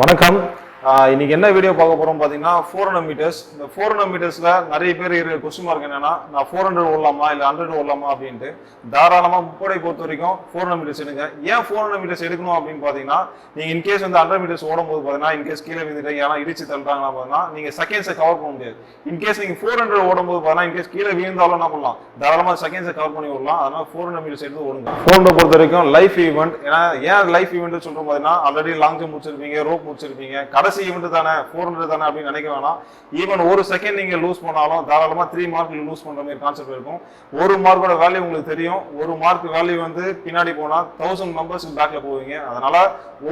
வணக்கம். இன்னைக்கு என்ன வீடியோ பார்க்க போறோம் பாத்தீங்கன்னா ஃபோர் ஹண்ட்ரட் மீட்டர்ஸ் இந்த ஃபோர் ஹண்ட்ரட் மீட்டர்ஸ்ல நிறைய பேர் இருக்கிற கொஸ்டின் மார்க் என்னன்னா நான் ஃபோர் ஹண்ட்ரட் ஓடலாமா இல்ல ஹண்ட்ரட் ஓடலாமா அப்படின்ட்டு தாராளமா முப்படை பொறுத்த வரைக்கும் ஃபோர் ஹண்ட்ரட் மீட்டர்ஸ் எடுங்க. ஏன் ஃபோர் ஹண்ட்ரட் மீட்டர்ஸ் எடுக்கணும் அப்படின்னு பாத்தீங்கன்னா நீங்க இன்கேஸ் வந்து ஹண்ட்ரட் மீட்டர்ஸ் ஓடும் போது பாத்தீங்கன்னா இன்கேஸ் கீழே விழுந்துட்டு ஏன்னா இடிச்சு தள்ளுறாங்கன்னா பாத்தீங்கன்னா நீங்க செகண்ட்ஸை கவர் பண்ண முடியாது. இன்கேஸ் நீங்க ஃபோர் ஹண்ட்ரட் ஓடும் போது பாத்தீங்கன்னா இன்கேஸ் கீழே விழுந்தாலும் என்ன பண்ணலாம்? தாராளமா செகண்ட்ஸை கவர் பண்ணி விடலாம். அதனால ஃபோர் ஹண்ட்ரட் மீட்டர்ஸ் எடுத்து ஓடுங்க. ஃபோர் ஹண்ட்ரட் பொறுத்த வரைக்கும் லைஃப் ஈவெண்ட் ஏன்னா ஏன் லைஃப் ஈவெண்ட் சொல்றோம் பாத்தீங்கன்னா ஆல்ரெடி லாங் ஜம்ப் முடிச்சிருப்பீங்க ரோப் முடிச்சிருப்பீங்க கடைசி ஈவெண்ட் தானே? ஃபோர் ஹண்ட்ரட் தானே அப்படின்னு நினைக்க வேணாம். ஈவன் ஒரு செகண்ட் நீங்க லூஸ் பண்ணாலும் தாராளமாக த்ரீ மார்க் லூஸ் பண்ற மாதிரி கான்செப்ட் இருக்கும். ஒரு மார்க்கோட வேல்யூ உங்களுக்கு தெரியும். ஒரு மார்க் வேல்யூ வந்து பின்னாடி போனால் தௌசண்ட் மெம்பர்ஸ்க்கு பேக்ல போவீங்க. அதனால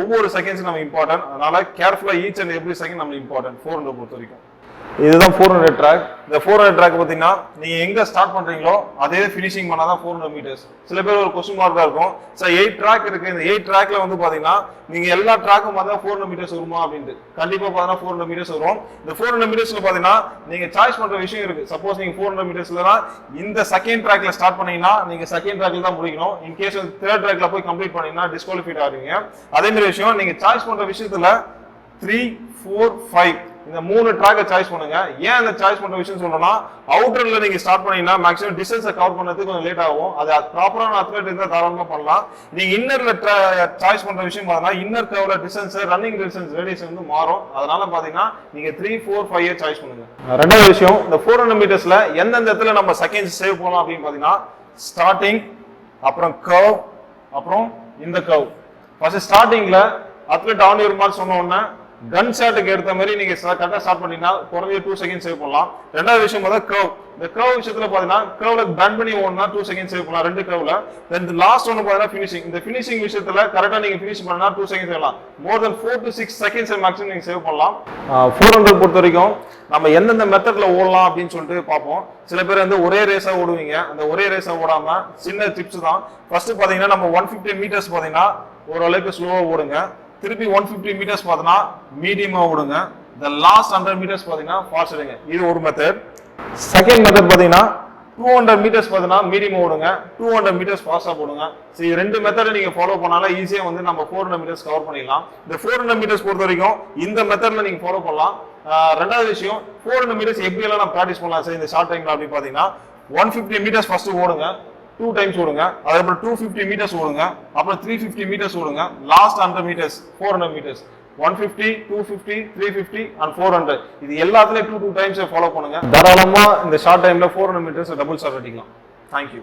ஒவ்வொரு செகண்ட்ஸ் நம்ம இம்பார்ட்டன்ட் அதனால கேர்ஃபுல்லாக ஈச் அண்ட் எவ்ரி செகண்ட் நம்ம இம்பார்ட்டன்ட் ஃபோர் ஹண்ட்ரட் பொறுத்த வரைக்கும். இதுதான் ஃபோர் ஹண்ட்ரட் ட்ராக் இந்த ஃபோர் ஹண்ட்ரட் ட்ராக் பார்த்தீங்கன்னா நீங்கள் எங்கே ஸ்டார்ட் பண்ணுறீங்களோ அதே ஃபினிஷிங் பண்ணால் தான் ஃபோர் ஹண்ட்ரட் மீட்டர்ஸ் சில பேர் ஒரு கொஸ்டின் மார்க்காக தான் இருக்கும். சார் எயிட் ட்ராக் இருக்கு. இந்த எயிட் ட்ராக்ல வந்து பார்த்தீங்கன்னா நீங்கள் எல்லா ட்ராக்கும் பார்த்தா ஃபோர் ஹண்ட்ரட் மீட்டர்ஸ் வருமா அப்படின்ட்டு. கண்டிப்பாக பார்த்தீங்கன்னா ஃபோர் ஹண்ட்ரட் மீட்டர்ஸ் வரும். இந்த ஃபோர் ஹண்ட்ரட் மீட்டர்ஸ்ல பார்த்தீங்கன்னா நீங்கள் சாய்ஸ் பண்ணுற விஷயம் இருக்கு. சப்போஸ் நீங்கள் ஃபோர் ஹண்ட்ரட் மீட்டர்ஸ்ல இந்த செகண்ட் ட்ராக்ல ஸ்டார்ட் பண்ணீங்கன்னா நீங்கள் செகண்ட் ட்ராக்ல தான் முடிக்கணும். இன் கேஸ் தேர்ட் ட்ராக்ல போய் கம்ப்ளீட் பண்ணீங்கன்னா டிஸ்குவாலிஃபைட் ஆகுவீங்க அதே மாதிரி விஷயம் நீங்கள் சாய்ஸ் பண்ணுற விஷயத்துல த்ரீ ஃபோர் ஃபைவ் இந்த மூணு ட்ராக்கை சாய்ஸ் பண்ணுங்க. ஏன் அந்த சாய்ஸ் பண்ற விஷயம் சொல்றோம்னா அவுட்டர்ல நீங்க ஸ்டார்ட் பண்ணீங்கன்னா மேக்ஸிமம் டிஸ்டன்ஸை கவர் பண்ணதுக்கு கொஞ்சம் லேட் ஆகும். அது ப்ராப்பரான அத்லெட் இருந்தா தாராளமா பண்ணலாம். நீங்க இன்னர்ல சாய்ஸ் பண்ற விஷயம் பார்த்தீங்கன்னா இன்னர் கவர்ல டிஸ்டன்ஸ் ரன்னிங் டிஸ்டன்ஸ் ரேடியஸ் வந்து மாறும். அதனால பாத்தீங்கன்னா நீங்க த்ரீ ஃபோர் ஃபைவ் சாய்ஸ் பண்ணுங்க. ரெண்டாவது விஷயம் இந்த ஃபோர் ஹண்ட்ரட் மீட்டர்ஸ்ல எந்தெந்த இடத்துல நம்ம செகண்ட்ஸ் சேவ் பண்ணலாம் அப்படின்னு பாத்தீங்கன்னா ஸ்டார்டிங் அப்புறம் கர்வ் அப்புறம் இந்த கர்வ் ஃபர்ஸ்ட் ஸ்டார்டிங்ல அத்லெட் ஆன் யூர் மார்க் சொன்ன உடனே கன் ஷாட்டுக்கு ஏற்ற மாதிரி நீங்க கரெக்டாக ஸ்டார்ட் பண்ணீங்கன்னா குறைஞ்ச டூ செகண்ட் சேவ் பண்ணலாம். ரெண்டாவது விஷயம் பார்த்தா கர்வ் இந்த கர்வ் விஷயத்துல பாத்தீங்கன்னா கர்வ்ல பேன் பண்ணி ஓடனா டூ செகண்ட் சேவ் பண்ணலாம் ரெண்டு கர்வ்ல தென் லாஸ்ட் ஒன்று பாத்தீங்கன்னா ஃபினிஷிங் இந்த ஃபினிஷிங் விஷயத்துல கரெக்டா நீங்க ஃபினிஷ் பண்ணா two second சேவலாம் more then four to six seconds maximum நீங்க சேவ் பண்ணலாம். ஃபோர் ஹண்ட்ரட் பொறுத்த வரைக்கும் நம்ம எந்தெந்த மெத்தட்ல ஓடலாம் அப்படின்னு சொல்லிட்டு பார்ப்போம். சில பேர் வந்து ஒரே ரேஸா ஓடுவீங்க. அந்த ஒரே ரேஸா ஓடாம சின்ன டிப்ஸ் தான். ஃபர்ஸ்ட் பாத்தீங்கன்னா நம்ம ஒன் ஃபிஃப்டி மீட்டர்ஸ் பாத்தீங்கன்னா ஓரளவுக்கு ஸ்லோவா ஓடுங்க. திருப்பி ஒன் ஃபிஃப்டி மீட்டர்ஸ் பார்த்தீங்கன்னா மீடியமாக விடுங்க இந்த லாஸ்ட் ஹண்ட்ரட் மீட்டர்ஸ் பார்த்தீங்கன்னா ஃபாஸ்ட் எடுங்க இது ஒரு மெத்தட் செகண்ட் மெத்தட் பார்த்தீங்கன்னா டூ ஹண்ட்ரட் மீட்டர்ஸ் பார்த்தீங்கன்னா மீடியம் ஓடுங்க. டூ ஹண்ட்ரட் மீட்டர்ஸ் ஃபாஸ்ட்டாக போடுங்க. சரி ரெண்டு மெத்தடை நீங்கள் ஃபாலோ பண்ணாலும் ஈஸியாக வந்து நம்ம ஃபோர் ஹண்ட்ரட் மீட்டர்ஸ் கவர் பண்ணிடலாம். இந்த ஃபோர் ஹண்ட்ரட் மீட்டர்ஸ் பொறுத்த வரைக்கும் இந்த மெத்தடில் நீங்கள் ஃபாலோ பண்ணலாம். ரெண்டாவது விஷயம் ஃபோர் ஹண்ட்ரட் மீட்டர்ஸ் எப்படியெல்லாம் நம்ம ப்ராக்டிஸ் பண்ணலாம்? சார் இந்த ஷார்ட் டைமில் அப்படின்னு பார்த்தீங்கன்னா ஒன் ஃபிஃப்டி மீட்டர்ஸ் ஃபர்ஸ்ட் ஓடுங்க. டூ டைம்ஸ் ஓடுங்க. அதுக்கப்புறம் டூ ஃபிஃப்டி மீட்டர்ஸ் ஓடுங்க. அப்புறம் த்ரீ ஃபிஃப்டி மீட்டர்ஸ் ஓடுங்க. Last hundred meters four hundred meters one fifty two fifty three fifty and four hundred இது எல்லாத்துலயும் டூ டூ டைம்ஸ் ஃபாலோ பண்ணுங்க. தாராளமாக இந்த ஷார்ட் டைம்ல four hundred meters double short அடிக்கலாம். Thank you